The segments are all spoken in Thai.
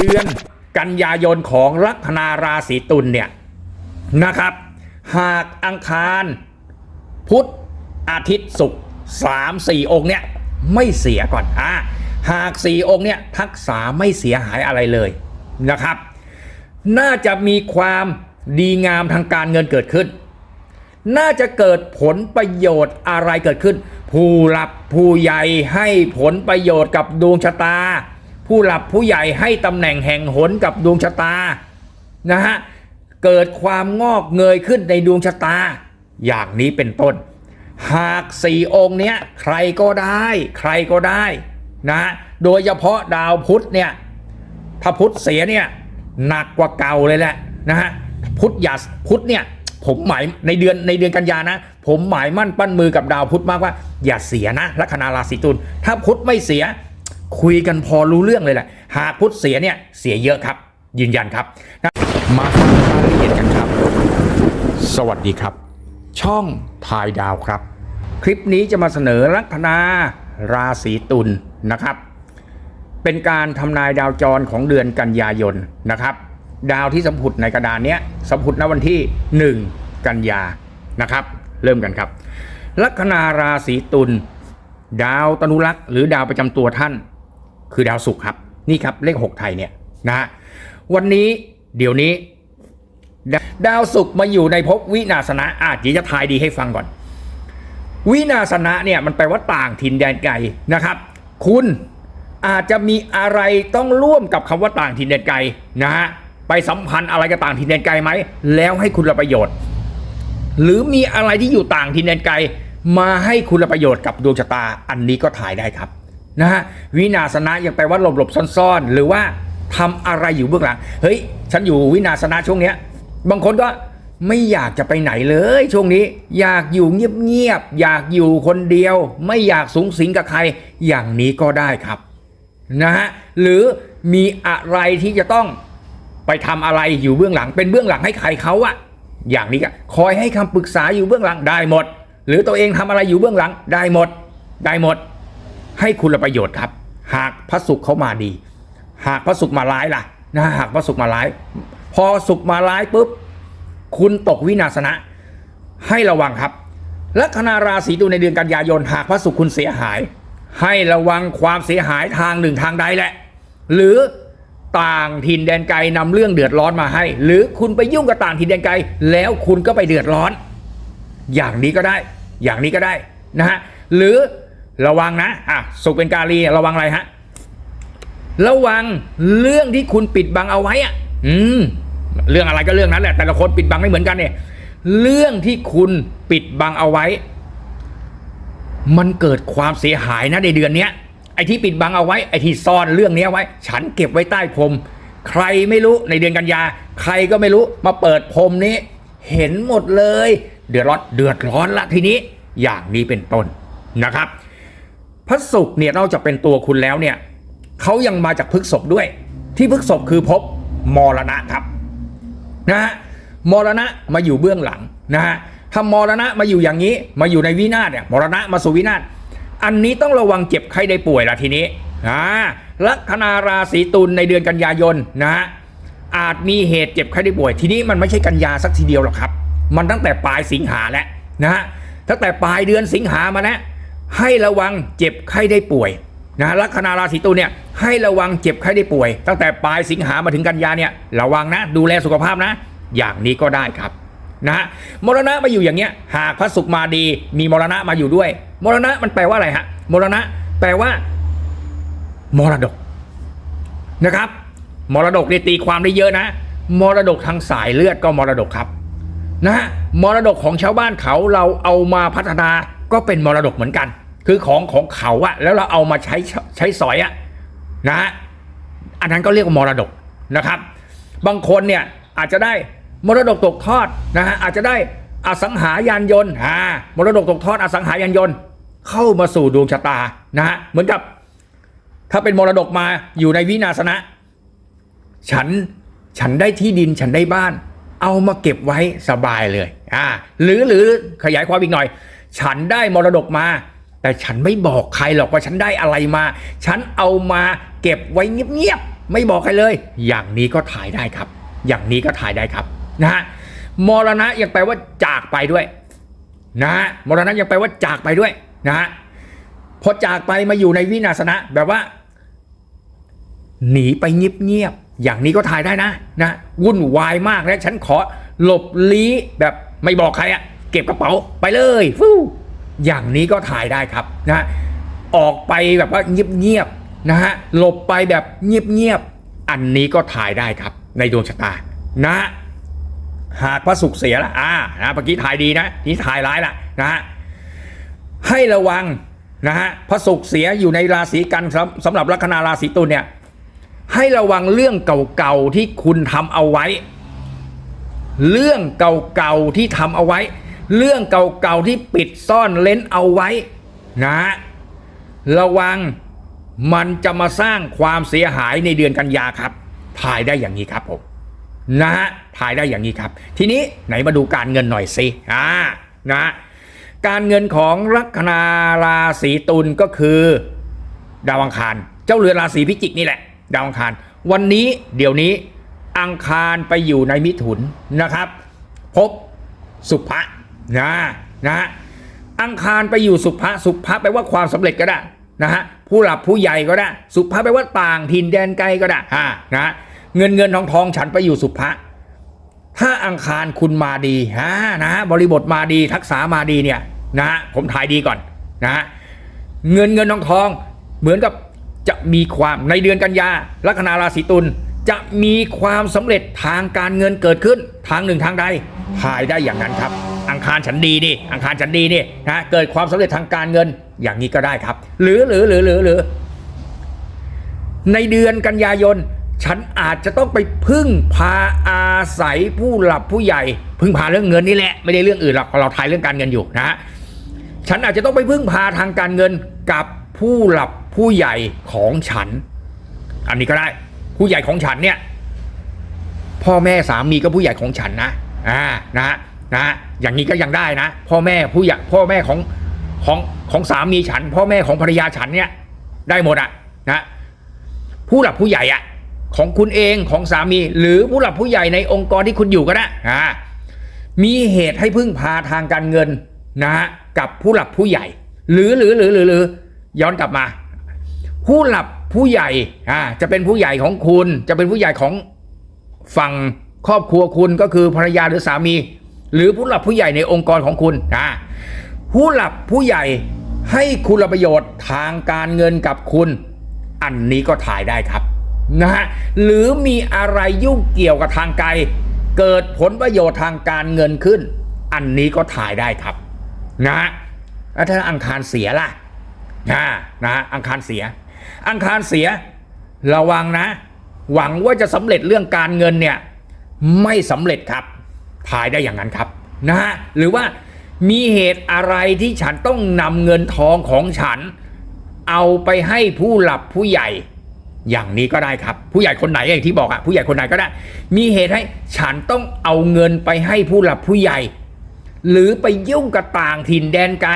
เดือนกันยายนของลัคนาราศีตุลเนี่ยนะครับ หากอังคาร พุธอาทิตย์ศุกร์สามสี่องค์เนี่ยไม่เสียก่อนอ่าหากสี่องค์เนี่ยทักษาไม่เสียหายอะไรเลยนะครับ น่าจะมีความดีงามทางการเงินเกิดขึ้น น่าจะเกิดผลประโยชน์อะไรเกิดขึ้น ผู้หลับผู้ใหญ่ให้ผลประโยชน์กับดวงชะตา ผู้หลับผู้ใหญ่ให้ตำแหน่งแห่งหนกับดวงชะตานะฮะเกิดความงอกเงยขึ้นในดวงชะตา อย่างนี้เป็นต้น หากสี่องค์เนี้ยใครก็ได้ ใครก็ได้นะโดยเฉพาะดาวพุธเนี่ยถ้าพุธเสียเนี่ยหนักกว่าเก่าเลยแหละนะฮะพุธอย่าพุธเนี่ยผมหมายในเดือนในเดือนกันยานะ ผมหมายมั่นปั้นมือกับดาวพุธมากว่า อย่าเสียนะลัคนาราศีตุลถ้าพุธไม่เสีย คุยกันพอรู้เรื่องเลยแหละ หากพุธเสียเนี่ยเสียเยอะครับ ยืนยันครับนะมาฟังรายละเอียดกันครับ สวัสดีครับ ช่องทายดาวครับ คลิปนี้จะมาเสนอลัคนาราศีตุลนะครับ เป็นการทำนายดาวจรของเดือนกันยายนนะครับ ดาวที่สัมผุดในกระดานเนี้ยสัมผุดณวันที่ 1 กันยานะครับ เริ่มกันครับ ลัคนาราศีตุลดาวตนุรักษ์หรือดาวประจำตัวท่าน คือดาวศุกร์ครับ นี่ครับเลข 6 ไทยเนี่ยนะ วันนี้เดี๋ยวนี้ ดาวศุกร์มาอยู่ในภพวินาศนะอาจจะทายดีให้ฟังก่อน วินาศนะเนี่ยมันแปลว่าต่างถิ่นแดนไกลนะครับ คุณอาจจะมีอะไรต้องร่วมกับคำว่าต่างถิ่นแดนไกลนะฮะไปสัมพันธ์อะไรกับต่างถิ่นแดนไกลไหมแล้วให้คุณประโยชน์ หรือมีอะไรที่อยู่ต่างถิ่นแดนไกลมาให้คุณประโยชน์กับดวงชะตาอันนี้ก็ถ่ายได้ครับ นะฮะวินาศนะยังแปลว่าหลบหลบซ่อนๆ หรือว่าทำอะไรอยู่เบื้องหลัง เฮ้ย ฉันอยู่วินาศนะช่วงเนี้ย บางคนก็ไม่อยากจะไปไหนเลยช่วงนี้ อยากอยู่เงียบๆ อยากอยู่คนเดียว ไม่อยากสูงสิงกับใคร อย่างนี้ก็ได้ครับนะฮะหรือมีอะไรที่จะต้องไปทำอะไรอยู่เบื้องหลัง เป็นเบื้องหลังให้ใครเขาอะอย่างนี้ก็คอยให้คำปรึกษาอยู่เบื้องหลังได้หมด หรือตัวเองทำอะไรอยู่เบื้องหลังได้หมด ได้หมด ให้คุณประโยชน์ครับ หากพระศุกร์เขามาดี หากพระศุกร์มาร้ายล่ะนะหากพระศุกร์มาร้าย พอศุกร์มาร้ายปุ๊บคุณตกวินาศนะ ให้ระวังครับลัคนาราศีตุลในเดือนกันยายนหากพระศุกร์คุณเสียหาย ให้ระวังความเสียหายทางหนึ่งทางใดแหละ หรือต่างถิ่นแดนไกลนำเรื่องเดือดร้อนมาให้ หรือคุณไปยุ่งกับต่างถิ่นแดนไกล แล้วคุณก็ไปเดือดร้อน อย่างนี้ก็ได้ อย่างนี้ก็ได้นะฮะหรือ ระวังนะอะสุขเป็นกาลีระวังอะไรฮะระวังเรื่องที่คุณปิดบังเอาไว้อะ อืม เรื่องอะไรก็เรื่องนั้นแหละ แต่ละคนปิดบังไม่เหมือนกันเนี่ย เรื่องที่คุณปิดบังเอาไว้ มันเกิดความเสียหายนะในเดือนเนี้ยไอ้ที่ปิดบังเอาไว้ไอ้ที่ซ่อนเรื่องเนี้ยไว้ ฉันเก็บไว้ใต้พรมใครไม่รู้ในเดือนกันยา ใครก็ไม่รู้มาเปิดพรมนี้ เห็นหมดเลย เดือดร้อนเดือดร้อนละทีนี้ อย่างนี้เป็นต้นนะครับ พระศุกร์เนี่ยนอกจากเป็นตัวคุณแล้วเนี่ยเขายังมาจากพฤกษบด้วย ที่พฤกษบคือภพมรณะครับนะฮะมรณะมาอยู่เบื้องหลังนะฮะถ้ามรณะมาอยู่อย่างนี้มาอยู่ในวินาศเนี่ยมรณะมาสู่วินาศอันนี้ต้องระวังเจ็บไข้ได้ป่วยละทีนี้อ่าลัคนาราศีตุลในเดือนกันยายนนะฮะอาจมีเหตุเจ็บไข้ได้ป่วย ทีนี้มันไม่ใช่กันยาสักทีเดียวหรอกครับ มันตั้งแต่ปลายสิงหาแล้วนะฮะตั้งแต่ปลายเดือนสิงหามาแล้ว ให้ระวังเจ็บไข้ได้ป่วยนะลัคนาราศีตุลเนี่ยให้ระวังเจ็บไข้ได้ป่วย ตั้งแต่ปลายสิงหามาถึงกันยาเนี่ยระวังนะ ดูแลสุขภาพนะ อย่างนี้ก็ได้ครับนะฮะมรณะมาอยู่อย่างเงี้ยหากพระศุกร์มาดี มีมรณะมาอยู่ด้วย มรณะมันแปลว่าอะไรฮะมรณะแปลว่ามรดกนะครับ มรดกเนี่ยตีความได้เยอะนะ มรดกทางสายเลือดก็มรดกครับนะฮะมรดกของชาวบ้านเขาเราเอามาพัฒนาก็เป็นมรดกเหมือนกัน คือของของเขาอะแล้วเราเอามาใช้ใช้สอยอะนะฮะอันนั้นก็เรียกว่ามรดกนะครับ บางคนเนี่ยอาจจะได้มรดกตกทอดนะฮะอาจจะได้อสังหายานยนต์อ่ามรดกตกทอดอสังหายานยนต์ เข้ามาสู่ดวงชะตานะฮะเหมือนกับ ถ้าเป็นมรดกมาอยู่ในวินาศนะ ฉันฉันได้ที่ดินฉันได้บ้าน เอามาเก็บไว้สบายเลยอ่าหรือหรือขยายความอีกหน่อย ฉันได้มรดกมา แต่ฉันไม่บอกใครหรอกว่าฉันได้อะไรมา ฉันเอามาเก็บไว้เงียบๆ ไม่บอกใครเลย อย่างนี้ก็ถ่ายได้ครับ อย่างนี้ก็ถ่ายได้ครับนะฮะ มรณะยังแปลว่าจากไปด้วยนะฮะ มรณะยังแปลว่าจากไปด้วยนะฮะ พอจากไปมาอยู่ในวินาศนะแบบว่า หนีไปเงียบๆ อย่างนี้ก็ถ่ายได้นะนะวุ่นวายมากแนะฉันขอหลบลี้แบบไม่บอกใครอะเก็บกระเป๋าไปเลยฟู่ อย่างนี้ก็ถ่ายได้ครับนะ ออกไปแบบว่าเงียบๆนะฮะหลบไปแบบเงียบๆอันนี้ก็ถ่ายได้ครับ ในดวงชะตานะหากพระศุกร์เสียละอ่านะเมื่อกี้ถ่ายดีนะนี่ถ่ายร้ายละนะฮะให้ระวังนะฮะพระศุกร์เสียอยู่ในราศีกันสำสำหรับลัคนาราศีตุลเนี่ยให้ระวังเรื่องเก่าๆที่คุณทำเอาไว้ เรื่องเก่าๆที่ทำเอาไว้ เรื่องเก่าๆที่ปิดซ่อนเล้นเอาไว้นะระวังมันจะมาสร้างความเสียหายในเดือนกันยาครับ ถ่ายได้อย่างนี้ครับผมนะฮะถ่ายได้อย่างนี้ครับ ทีนี้ไหนมาดูการเงินหน่อยสิอ่านะการเงินของลัคนาราศีตุลก็คือ ดาวอังคาร เจ้าเรือนราศีพิจิกนี่แหละ ดาวอังคาร วันนี้เดี๋ยวนี้อังคารไปอยู่ในมิถุนนะครับ พบสุภะ นะนะอังคารไปอยู่สุภะสุภะแปลว่าความสำเร็จก็ได้นะฮะผู้หลับผู้ใหญ่ก็ได้ สุภะแปลว่าต่างถิ่นแดนไกลก็ได้ฮะนะเงินเงินทองทองฉันไปอยู่สุภะถ้าอังคารคุณมาดีฮะนะบริบทมาดีทักษะมาดีเนี่ยนะฮะผมทายดีก่อนนะฮะเงินเงินทองทองเหมือนกับจะมีความในเดือนกันยาลัคนาราศีตุล จะมีความสำเร็จทางการเงินเกิดขึ้น ทางหนึ่งทางใดทายได้อย่างนั้นครับ อังคารฉันดีนี่อังคารฉันดีนี่นะเกิดความสำเร็จทางการเงินอย่างนี้ก็ได้ครับ หรือหรือหรือหรือหรือ ในเดือนกันยายน ฉันอาจจะต้องไปพึ่งพาอาศัยผู้หลับผู้ใหญ่ พึ่งพาเรื่องเงินนี่แหละไม่ได้เรื่องอื่นหรอกเราทายเรื่องการเงินอยู่นะฮะฉันอาจจะต้องไปพึ่งพาทางการเงินกับผู้หลับผู้ใหญ่ของฉัน อันนี้ก็ได้ ผู้ใหญ่ของฉันเนี่ย พ่อแม่สามีก็ผู้ใหญ่ของฉันนะอ่านะฮะนะอย่างนี้ก็ยังได้นะ พ่อแม่ผู้ใหญ่พ่อแม่ของของของสามีฉัน พ่อแม่ของภรรยาฉันเนี่ย ได้หมดอะนะผู้หลักผู้ใหญ่อะของคุณเองของสามี หรือผู้หลักผู้ใหญ่ในองค์กรที่คุณอยู่ก็ได้อ่ามีเหตุให้พึ่งพาทางการเงินนะฮะกับผู้หลักผู้ใหญ่ หรือหรือหรือหรือหรือย้อนกลับมา ผู้หลัก ผู้ใหญ่อ่าจะเป็นผู้ใหญ่ของคุณ จะเป็นผู้ใหญ่ของฝั่งครอบครัวคุณก็คือภรรยาหรือสามี หรือผู้หลักผู้ใหญ่ในองค์กรของคุณอ่าผู้หลักผู้ใหญ่ให้คุณประโยชน์ทางการเงินกับคุณ อันนี้ก็ถ่ายได้ครับนะฮะหรือมีอะไรยุ่งเกี่ยวกับทางไกล เกิดผลประโยชน์ทางการเงินขึ้น อันนี้ก็ถ่ายได้ครับนะฮะแล้วถ้าอังคารเสียล่ะนะนะอังคารเสีย อังคารเสีย ระวังนะ หวังว่าจะสำเร็จเรื่องการเงินเนี่ยไม่สำเร็จครับถ่ายได้อย่างนั้นครับนะฮะหรือว่ามีเหตุอะไรที่ฉันต้องนำเงินทองของฉัน เอาไปให้ผู้หลับผู้ใหญ่อย่างนี้ก็ได้ครับ ผู้ใหญ่คนไหนอย่างที่บอกอะผู้ใหญ่คนไหนก็ได้ มีเหตุให้ฉันต้องเอาเงินไปให้ผู้หลับผู้ใหญ่ หรือไปยุ่งกับต่างถิ่นแดนไกล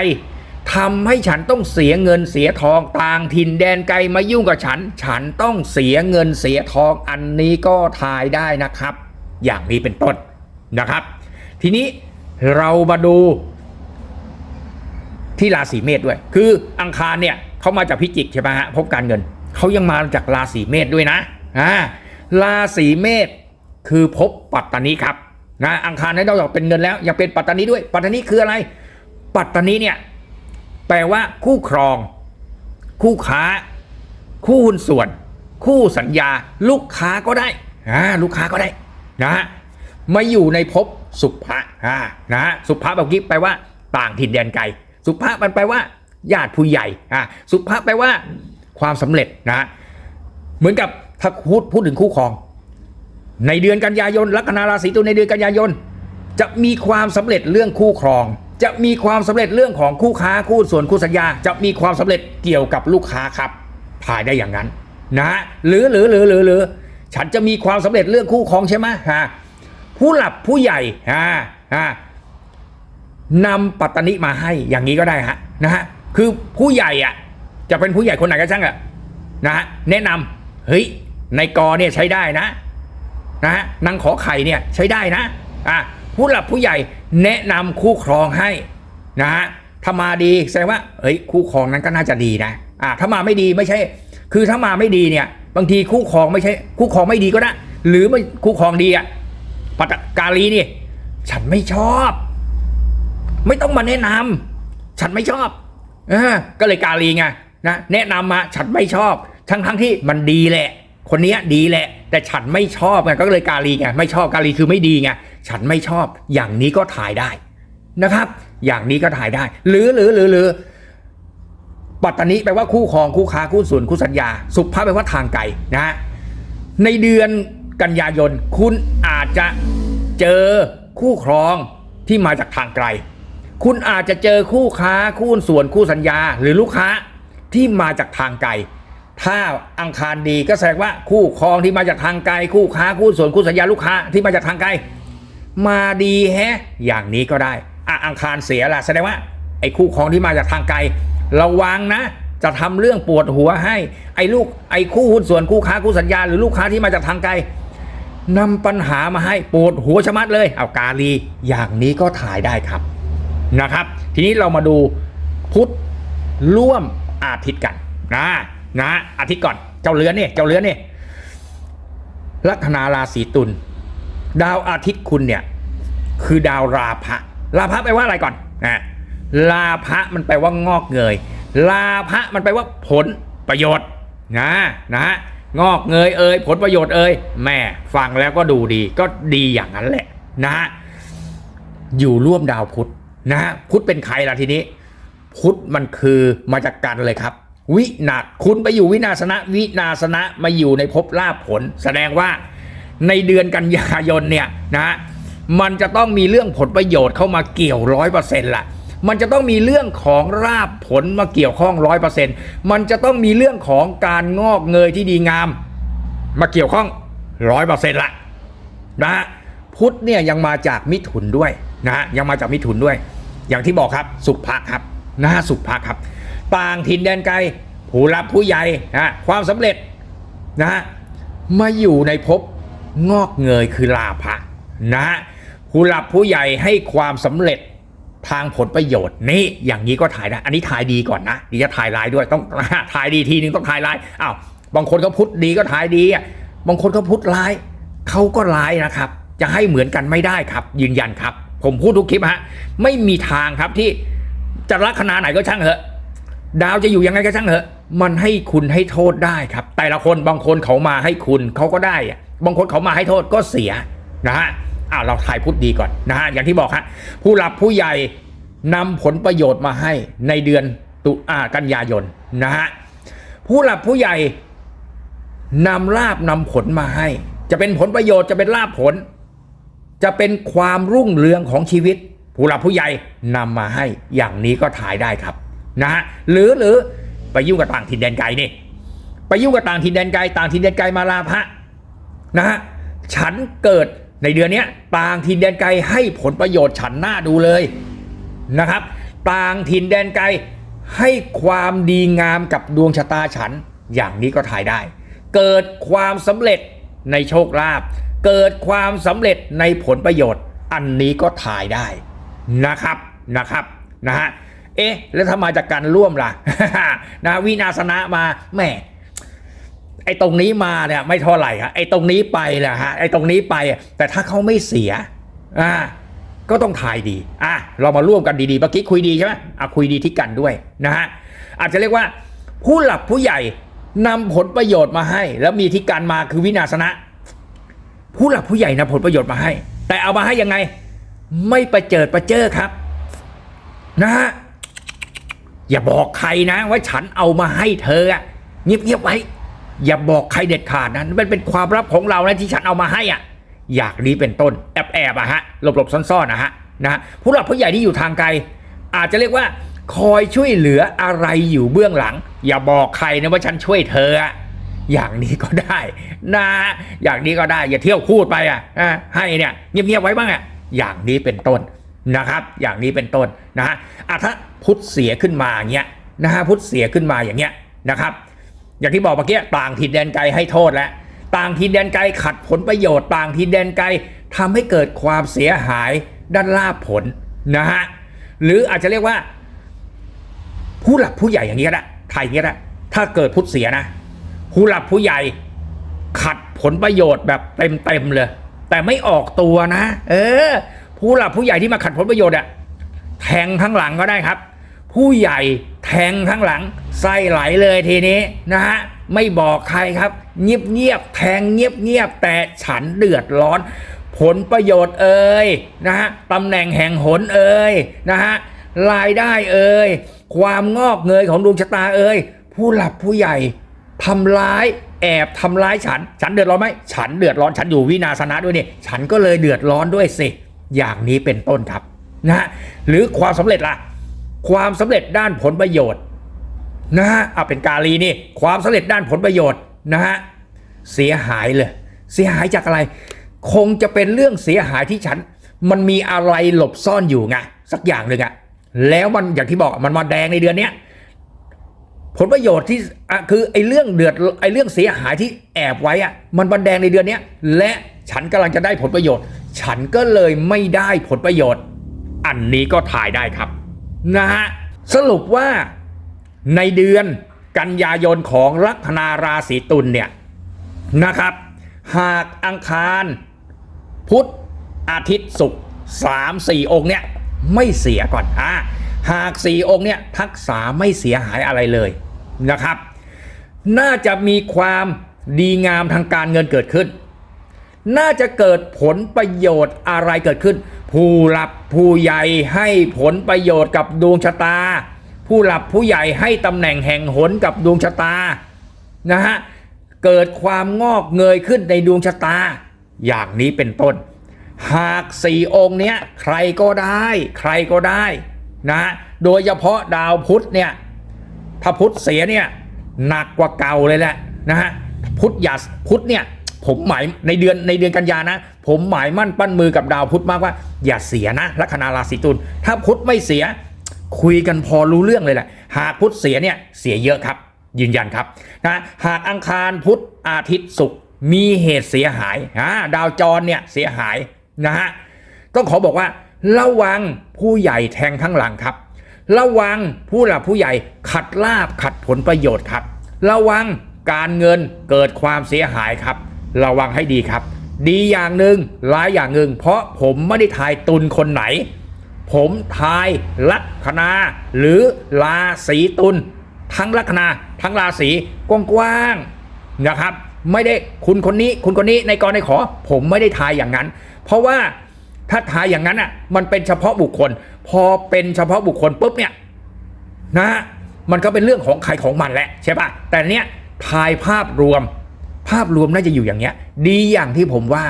ทำให้ฉันต้องเสียเงินเสียทองต่างถิ่นแดนไกลมายุ่งกับฉัน ฉันต้องเสียเงินเสียทองอันนี้ก็ทายได้นะครับ อย่างนี้เป็นต้นนะครับ ทีนี้เรามาดูที่ราศีเมษด้วย คืออังคารเนี่ยเขามาจากพิจิกใช่ไหมฮะพบการเงินเขายังมาจากราศีเมษด้วยนะอ่าราศีเมษคือพบปัตตานีครับนะอังคารนั้นนอกจากเป็นเงินแล้วยังเป็นปัตตานีด้วย ปัตตานีคืออะไร ปัตตานีเนี่ย แปลว่า คู่ครอง คู่ค้า คู่หุ้นส่วน คู่สัญญา ลูกค้าก็ได้อ่าลูกค้าก็ได้นะฮะมาอยู่ในภพสุภะอ่านะฮะสุภะแบบกี้แปลว่า ต่างถิ่นแดนไกล สุภาพมันแปลว่าญาติผู้ใหญ่อะสุภาพแปลว่า ความสำเร็จนะเหมือนกับถ้าพูดพูดถึงคู่ครอง ในเดือนกันยายนลัคนาราศีตุลในเดือนกันยายนจะมีความสำเร็จเรื่องคู่ครอง จะมีความสำเร็จเรื่องของคู่ค้าคู่ส่วนคู่สัญญา จะมีความสำเร็จเกี่ยวกับลูกค้าครับถ่ายได้อย่างนั้นนะหรือหรือหรือหรือหรือฉันจะมีความสำเร็จเรื่องคู่ครองใช่ไหมฮะผู้หลับผู้ใหญ่อ่าอ่านำปัตตานิมาให้อย่างนี้ก็ได้ฮะนะฮะคือผู้ใหญ่อะจะเป็นผู้ใหญ่คนไหนก็ช่างอะนะฮะแนะนำเฮ้ยในกอเนี่ยใช้ได้นะนะฮะนางขอไข่เนี่ยใช้ได้นะอะผู้หลักผู้ใหญ่ แนะนำคู่ครองให้นะฮะถ้ามาดีแสดงว่าเฮ้ยคู่ครองนั้นก็น่าจะดีนะอะถ้ามาไม่ดีไม่ใช่ คือถ้ามาไม่ดีเนี่ย บางทีคู่ครองไม่ใช่ คู่ครองไม่ดีก็ได้หรือไม่คู่ครองดีอะปัตกาลีนี่ฉันไม่ชอบ ไม่ต้องมาแนะนำฉันไม่ชอบเออก็เลยกาลีไงนะแนะนำมาฉันไม่ชอบ ทั้งทั้งที่มันดีแหละ คนเนี้ยดีแหละ แต่ฉันไม่ชอบไงก็เลยกาลีไงไม่ชอบกาลีคือไม่ดีไง ฉันไม่ชอบอย่างนี้ก็ถ่ายได้นะครับ อย่างนี้ก็ถ่ายได้ หรือหรือหรือหรือปัตตานีแปลว่าคู่ครองคู่ค้าคู่ส่วนคู่สัญญา สุภาพแปลว่าทางไกลนะฮะในเดือนกันยายนคุณอาจจะเจอคู่ครองที่มาจากทางไกล คุณอาจจะเจอคู่ค้าคู่ส่วนคู่สัญญา หรือลูกค้าที่มาจากทางไกลถ้าอังคารดีก็แสดงว่าคู่ครองที่มาจากทางไกล คู่ค้าคู่ส่วนคู่สัญญาลูกค้าที่มาจากทางไกล มาดีแฮะ อย่างนี้ก็ได้อะอังคารเสียละแสดงว่าไอ้คู่ครองที่มาจากทางไกลระวังนะ จะทำเรื่องปวดหัวให้ ไอ้ลูกไอ้คู่หุ้นส่วนคู่ค้าคู่สัญญาหรือลูกค้าที่มาจากทางไกลนำปัญหามาให้ปวดหัวชะมัดเลย เอากาลีอย่างนี้ก็ถ่ายได้ครับนะครับ ทีนี้เรามาดูพุทธร่วมอาทิตย์กันนะนะอาทิตย์ก่อนเจ้าเรือนเนี่ยเจ้าเรือนเนี่ยลัคนาราศีตุล ดาวอาทิตย์คุณเนี่ย คือดาวราพะราพะแปลว่าอะไรก่อนนะลาพะมันแปลว่างอกเงยลาพะมันแปลว่าผลประโยชน์นะนะฮะงอกเงยเอ่ยผลประโยชน์เอ่ยแม่ฟังแล้วก็ดูดีก็ดีอย่างนั้นแหละนะฮะอยู่ร่วมดาวพุธนะฮะพุธเป็นใครล่ะทีนี้ พุธมันคือมาจากกันเลยครับ วินาคุณไปอยู่วินาศนะ วินาศนะมาอยู่ในภพลาภผล แสดงว่า ในเดือนกันยายนเนี่ยนะฮะมันจะต้องมีเรื่องผลประโยชน์เข้ามาเกี่ยวร้อยเปอร์เซ็นต์ละมันจะต้องมีเรื่องของราบผลมาเกี่ยวข้องร้อยเปอร์เซ็นต์มันจะต้องมีเรื่องของการงอกเงยที่ดีงาม มาเกี่ยวข้องร้อยเปอร์เซ็นต์ละนะฮะพุทธเนี่ยยังมาจากมิถุนด้วยนะฮะยังมาจากมิถุนด้วย อย่างที่บอกครับสุภะครับนะฮะสุภะครับ ต่างถิ่นแดนไกล ผู้รับผู้ใหญ่นะความสำเร็จนะฮะมาอยู่ในภพ งอกเงยคือลาภะนะฮะผู้หลับผู้ใหญ่ให้ความสำเร็จทางผลประโยชน์นี่อย่างนี้ก็ถ่ายได้อันนี้ถ่ายดีก่อนนะนี่จะถ่ายลายด้วยต้องถ่ายดีทีนึงต้องถ่ายลายอ้าวบางคนเขาพุทธดีก็ถ่ายดีอะบางคนเขาพุทธร้ายเขาก็ร้ายนะครับ จะให้เหมือนกันไม่ได้ครับ ยืนยันครับ ผมพูดทุกคลิปฮะไม่มีทางครับที่จะลัคนาไหนก็ช่างเถอะ ดาวจะอยู่ยังไงก็ช่างเถอะ มันให้คุณให้โทษได้ครับ แต่ละคนบางคนเขามาให้คุณเขาก็ได้อะ บางคนเขามาให้โทษก็เสียนะฮะอ่าเราถ่ายพุทธดีก่อนนะฮะอย่างที่บอกฮะผู้หลับผู้ใหญ่นำผลประโยชน์มาให้ในเดือนตุอากันยายนนะฮะผู้หลับผู้ใหญ่นำลาบนำผลมาให้ จะเป็นผลประโยชน์จะเป็นลาบผล จะเป็นความรุ่งเรืองของชีวิต ผู้หลักผู้ใหญ่นำมาให้อย่างนี้ก็ถ่ายได้ครับนะฮะหรือหรือไปยุ่งกับต่างถิ่นแดนไกลนี่ไปยุ่งกับต่างถิ่นแดนไกลต่างถิ่นแดนไกลมาลาพะ นะฮะฉันเกิดในเดือนนี้ต่างถิ่นแดนไกลให้ผลประโยชน์ฉันหน้าดูเลยนะครับ ต่างถิ่นแดนไกลให้ความดีงามกับดวงชะตาฉันอย่างนี้ก็ถ่ายได้ เกิดความสำเร็จในโชคลาภเกิดความสำเร็จในผลประโยชน์ อันนี้ก็ถ่ายได้นะครับนะครับนะฮะเอ๊ะแล้วถ้ามาจากการร่วมล่ะนะวินาศนะมาแหม่ ไอ้ตรงนี้มาเนี่ยไม่เท่าไหร่ครับไอ้ตรงนี้ไปแหละฮะไอ้ตรงนี้ไป แต่ถ้าเขาไม่เสียอ่าก็ต้องถ่ายดีอะเรามาร่วมกันดีๆเมื่อกี้คุยดีใช่ไหมอะคุยดีที่กันด้วยนะฮะอาจจะเรียกว่า ผู้หลักผู้ใหญ่นำผลประโยชน์มาให้ แล้วมีที่การมาคือวินาศนะ ผู้หลักผู้ใหญ่นำผลประโยชน์มาให้ แต่เอามาให้ยังไง ไม่ประเจิดประเจ้อครับ นะฮะอย่าบอกใครนะว่าฉันเอามาให้เธออะเงียบๆไว้ อย่าบอกใครเด็ดขาดนะมันเป็นความลับของเรานะที่ฉันเอามาให้อะ อยากนี้เป็นต้นแอบแอบๆอะฮะหลบๆซ่อนๆนะฮะนะผู้หลักผู้ใหญ่ที่อยู่ทางไกล อาจจะเรียกว่าคอยช่วยเหลืออะไรอยู่เบื้องหลัง อย่าบอกใครนะว่าฉันช่วยเธออะอย่างนี้ก็ได้นะอย่างนี้ก็ได้อย่าเที่ยวพูดไปอะอะให้เนี่ยเงียบๆไว้บ้างอะอย่างนี้เป็นต้นนะครับ อย่างนี้เป็นต้นนะฮะอะถ้าพุทธเสียขึ้นมาอย่างเงี้ยนะฮะพุทธเสียขึ้นมาอย่างเงี้ยนะครับ อย่างที่บอกเมื่อกี้ต่างถิ่นแดนไกลให้โทษแล้วต่างทินแดนไกลขัดผลประโยชน์ ต่างทินแดนไกลทำให้เกิดความเสียหายด้านลาผลนะฮะหรืออาจจะเรียกว่า ผู้หลักผู้ใหญ่อย่างนี้ก็ได้ไทยอย่างนี้ก็ได้ถ้าเกิดพุทธเสียนะ ผู้หลักผู้ใหญ่ขัดผลประโยชน์แบบเต็มๆเลย แต่ไม่ออกตัวนะ เออ ผู้หลักผู้ใหญ่ที่มาขัดผลประโยชน์อะแทงข้างหลังก็ได้ครับ ผู้ใหญ่ แทงข้างหลังไส้ไหลเลยทีนี้นะฮะไม่บอกใครครับ เงียบเงียบแทงเงียบเงียบแต่ฉันเดือดร้อน ผลประโยชน์เอ่ยนะฮะตำแหน่งแห่งหนเอ่ยนะฮะรายได้เอ่ยความงอกเงยของดวงชะตาเอ่ยผู้หลักผู้ใหญ่ทำร้ายแอบทำร้ายฉัน ฉันเดือดร้อนไหมฉันเดือดร้อนฉันอยู่วินาสนะด้วยนี่ฉันก็เลยเดือดร้อนด้วยสิ อย่างนี้เป็นต้นครับนะฮะหรือความสำเร็จล่ะ ความสำเร็จด้านผลประโยชน์นะฮะเอาเป็นกาลีนี่ ความสำเร็จด้านผลประโยชน์นะฮะเสียหายเลย เสียหายจากอะไร คงจะเป็นเรื่องเสียหายที่ฉัน มันมีอะไรหลบซ่อนอยู่ไงสักอย่างหนึ่งอะแล้วมันอย่างที่บอกมันมาแดงในเดือนเนี้ยผลประโยชน์ที่คือไอ้เรื่องเดือดไอ้เรื่องเสียหายที่แอบไว้อะมันบันแดงในเดือนเนี้ยและฉันกำลังจะได้ผลประโยชน์ ฉันก็เลยไม่ได้ผลประโยชน์ อันนี้ก็ถ่ายได้ครับ นะฮะสรุปว่าในเดือนกันยายนของลัคนาราศีตุลเนี่ยนะครับ หากอังคาร พุธอาทิตย์ศุกร์สามสี่องค์เนี่ยไม่เสียก่อนอ่าหากสี่องค์เนี่ยทักษาไม่เสียหายอะไรเลยนะครับ น่าจะมีความดีงามทางการเงินเกิดขึ้น น่าจะเกิดผลประโยชน์อะไรเกิดขึ้น ผู้หลักผู้ใหญ่ให้ผลประโยชน์กับดวงชะตา ผู้หลักผู้ใหญ่ให้ตำแหน่งแห่งหนกับดวงชะตานะฮะเกิดความงอกเงยขึ้นในดวงชะตา อย่างนี้เป็นต้น หากสี่องค์เนี้ยใครก็ได้ ใครก็ได้นะฮะโดยเฉพาะดาวพุธเนี่ยถ้าพุธเสียเนี่ยหนักกว่าเก่าเลยแหละนะฮะพุธอย่าพุธเนี่ย ผมหมายในเดือนในเดือนกันยานะ ผมหมายมั่นปั้นมือกับดาวพุธมากว่า อย่าเสียนะลัคนาราศีตุลถ้าพุธไม่เสีย คุยกันพอรู้เรื่องเลยแหละหากพุธเสียเนี่ยเสียเยอะครับ ยืนยันครับนะหากอังคารพุธอาทิตย์ศุกร์มีเหตุเสียหายอ่าดาวจรเนี่ยเสียหายนะฮะต้องขอบอกว่า ระวังผู้ใหญ่แทงข้างหลังครับ ระวังผู้หลักผู้ใหญ่ขัดลาบขัดผลประโยชน์ครับ ระวังการเงินเกิดความเสียหายครับ ระวังให้ดีครับ ดีอย่างหนึ่งร้ายอย่างหนึ่งเพราะผมไม่ได้ทายตุลคนไหน ผมทายลัคนาหรือราศีตุลทั้งลัคนาทั้งราศีกว้างๆนะครับ ไม่ได้คุณคนนี้ คุณคนนี้ในกรในขอ ผมไม่ได้ทายอย่างนั้น เพราะว่าถ้าทายอย่างนั้นอะมันเป็นเฉพาะบุคคล พอเป็นเฉพาะบุคคลปุ๊บเนี่ยนะฮะมันก็เป็นเรื่องของใครของมันแหละใช่ปะแต่เนี้ยทายภาพรวม ภาพรวมน่าจะอยู่อย่างเนี้ย ดีอย่างที่ผมว่า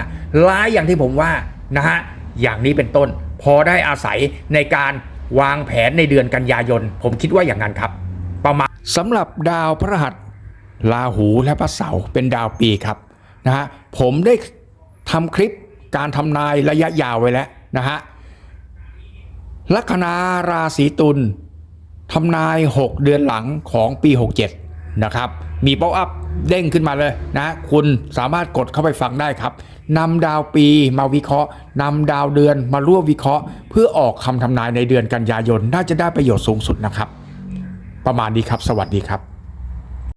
ร้ายอย่างที่ผมว่านะฮะอย่างนี้เป็นต้น พอได้อาศัยในการวางแผนในเดือนกันยายน ผมคิดว่าอย่างนั้นครับ ประมาณสำหรับดาวพระหัสราหูและพระเสาร์เป็นดาวปีครับนะฮะผมได้ทำคลิปการทำนายระยะยาวไว้แล้วนะฮะลัคนาราศีตุลทำนาย 6 เดือนหลังของปี 67 นะครับ มีเป๊อปอัพ เด้งขึ้นมาเลยนะคุณสามารถกดเข้าไปฟังได้ครับนำดาวปีมาวิเคราะห์นำดาวเดือนมาร่วมวิเคราะห์ เพื่อออกคำทำนายในเดือนกันยายนน่าจะได้ประโยชน์สูงสุดนะครับ ประมาณนี้ครับ สวัสดีครับ